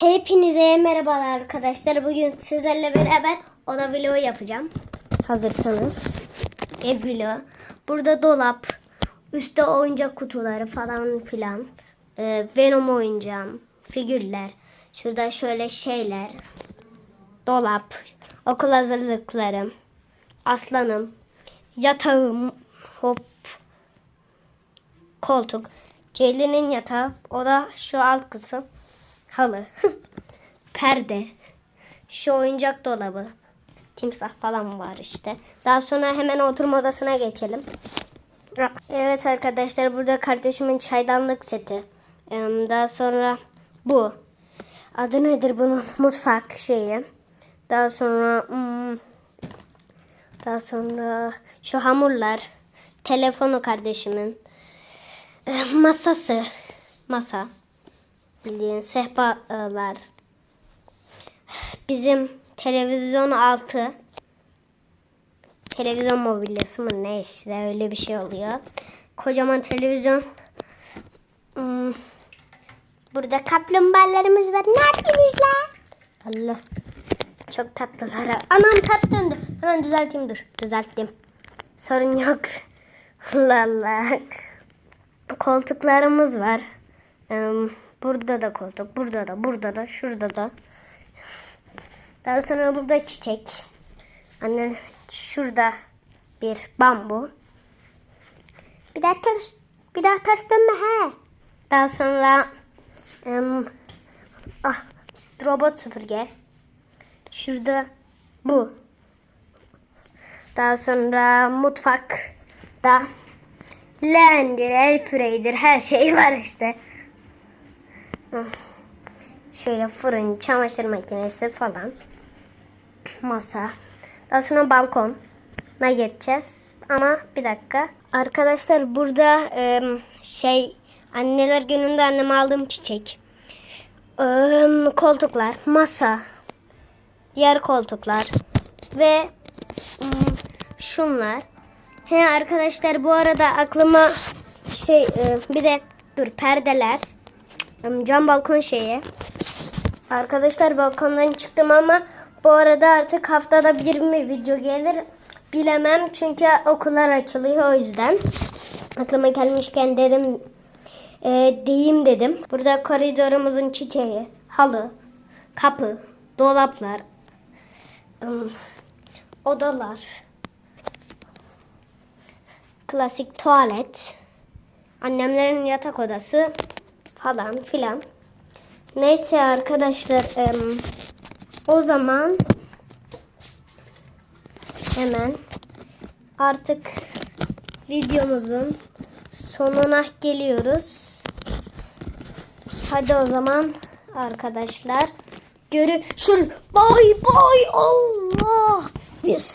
Hepinize merhabalar arkadaşlar. Bugün sizlerle beraber oda vlogu yapacağım. Hazırsanız. Ev vlogu. Burada dolap, üstte oyuncak kutuları falan filan. Ee, Venom oyuncağım, figürler. Şurada şöyle şeyler. Dolap, okul hazırlıklarım, aslanım, yatağım, hop, koltuk. Ceylin'in yatağı. O da şu alt kısım. Halı. Perde. Şu oyuncak dolabı. Timsah falan var işte. Daha sonra hemen oturma odasına geçelim. Evet arkadaşlar burada kardeşimin çaydanlık seti. Daha sonra bu. Adı nedir bunun? Mutfak şeyi. Daha sonra hmm, daha sonra şu hamurlar. Telefonu kardeşimin. Masası. Masa. Bildiğin sehpalar. Bizim televizyon altı. Televizyon mobilyası mı ne işte öyle bir şey oluyor. Kocaman televizyon. Hmm. Burada kaplumbağalarımız var. Ne yapıyorsunuz la? Allah. Çok tatlılar. Anam ters döndü. Hemen düzelteyim dur. Düzelttim. Sorun yok. Allah Allah. Koltuklarımız var. Ee, Burada da koltuk. Burada da. Burada da. Şurada da. Daha sonra burada çiçek. Anne şurada bir bambu. Bir daha ters, bir daha ters dönme he. Daha sonra em, ah, robot süpürge. Şurada bu. Daha sonra mutfakta leğendir, el freydir her şey var işte. Şöyle fırın, çamaşır makinesi falan. Masa. Daha sonra balkona geçeceğiz. Ama bir dakika. Arkadaşlar burada şey anneler gününde anneme aldığım çiçek. Koltuklar, masa. Diğer koltuklar. Ve şunlar. He arkadaşlar bu arada aklıma şey bir de dur perdeler. Cam balkon şeyi. Arkadaşlar balkondan çıktım ama bu arada artık haftada bir mi video gelir bilemem. Çünkü okullar açılıyor o yüzden. Aklıma gelmişken dedim e, diyeyim dedim. Burada koridorumuzun çiçeği, halı, kapı, dolaplar, odalar, klasik tuvalet, annemlerin yatak odası falan filan. Neyse arkadaşlar em, o zaman hemen artık videomuzun sonuna geliyoruz. Hadi o zaman arkadaşlar görüşürüz. Bay bay Allah. Bismillah.